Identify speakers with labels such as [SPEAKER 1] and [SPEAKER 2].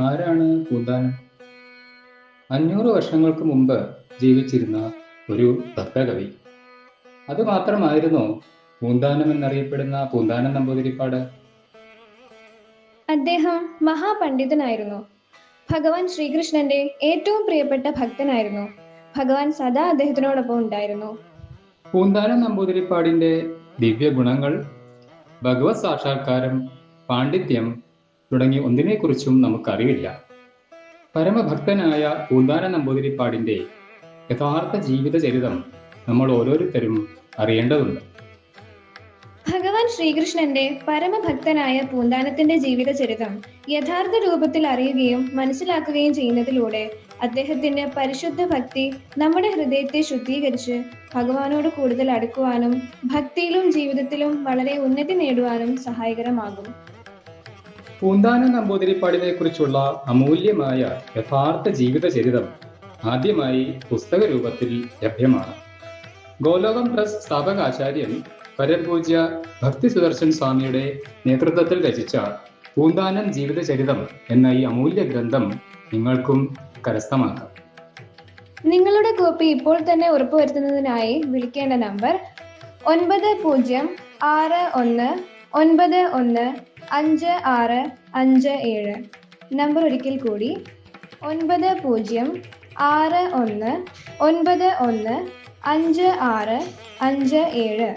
[SPEAKER 1] ആരാണ് പൂന്താനം അഞ്ഞൂറ് വർഷങ്ങൾക്ക് മുമ്പ് ജീവിച്ചിരുന്ന ഒരു ഭക്തകവി. അത് മാത്രമായിരുന്നു പൂന്താനം എന്നറിയപ്പെടുന്ന പൂന്താനം നമ്പൂതിരിപ്പാട്?
[SPEAKER 2] അദ്ദേഹം മഹാപണ്ഡിതനായിരുന്നു. ഭഗവാൻ ശ്രീകൃഷ്ണന്റെ ഏറ്റവും പ്രിയപ്പെട്ട ഭക്തനായിരുന്നു. ഭഗവാൻ സദാ അദ്ദേഹത്തിനോടൊപ്പം ഉണ്ടായിരുന്നു.
[SPEAKER 1] പൂന്താനം നമ്പൂതിരിപ്പാടിന്റെ ദിവ്യ ഗുണങ്ങൾ ഭഗവത് സാക്ഷാത്കാരം പാണ്ഡിത്യം തുടങ്ങി ഒന്നിനെക്കുറിച്ചും നമുക്കറിവില്ല. പരമഭക്തനായ പൂന്താന നമ്പൂതിരിപ്പാടിന്റെ യഥാർത്ഥ ജീവിതചരിതം നമ്മൾ ഓരോരുത്തരും അറിയേണ്ടതുണ്ട്.
[SPEAKER 2] ഭഗവാൻ ശ്രീകൃഷ്ണന്റെ പരമഭക്തനായ പൂന്താനത്തിന്റെ ജീവിതചരിതം യഥാർത്ഥ രൂപത്തിൽ അറിയുകയും മനസ്സിലാക്കുകയും ചെയ്യുന്നതിലൂടെ അദ്ദേഹത്തിന്റെ പരിശുദ്ധ ഭക്തി നമ്മുടെ ഹൃദയത്തെ ശുദ്ധീകരിച്ച് ഭഗവാനോട് കൂടുതൽ അടുക്കുവാനും ഭക്തിയിലും ജീവിതത്തിലും വളരെ ഉന്നതി നേടുവാനും സഹായകരമാകും.
[SPEAKER 1] പൂന്താനം നമ്പൂതിരിപ്പാടിനെ കുറിച്ചുള്ള അമൂല്യമായ യഥാർത്ഥ ജീവിതചരിതം ആദ്യമായി പുസ്തക രൂപത്തിൽ ലഭ്യമാണ്. ഗോലോകം ട്രസ്റ്റ് സ്ഥാപകാചാര്യൻ പരപൂജ്യ ഭക്തി സുദർശൻ സ്വാമിയുടെ നേതൃത്വത്തിൽ രചിച്ച പൂന്താനം ജീവിതചരിതം എന്ന ഈ അമൂല്യ ഗ്രന്ഥം നിങ്ങൾക്കും കരസ്ഥമാക്കാം.
[SPEAKER 2] നിങ്ങളുടെ കോപ്പി ഇപ്പോൾ തന്നെ ഉറപ്പുവരുത്തുന്നതിനായി വിളിക്കേണ്ട നമ്പർ ഒൻപത് പൂജ്യം ആറ് ഒന്ന് ഒൻപത് ഒന്ന് അഞ്ച് ആറ് അഞ്ച് ഏഴ്. നമ്പർ ഒരിക്കൽ കൂടി. ഒൻപത് പൂജ്യം ആറ് ഒന്ന് ഒൻപത് ഒന്ന് അഞ്ച് ആറ് അഞ്ച് ഏഴ്.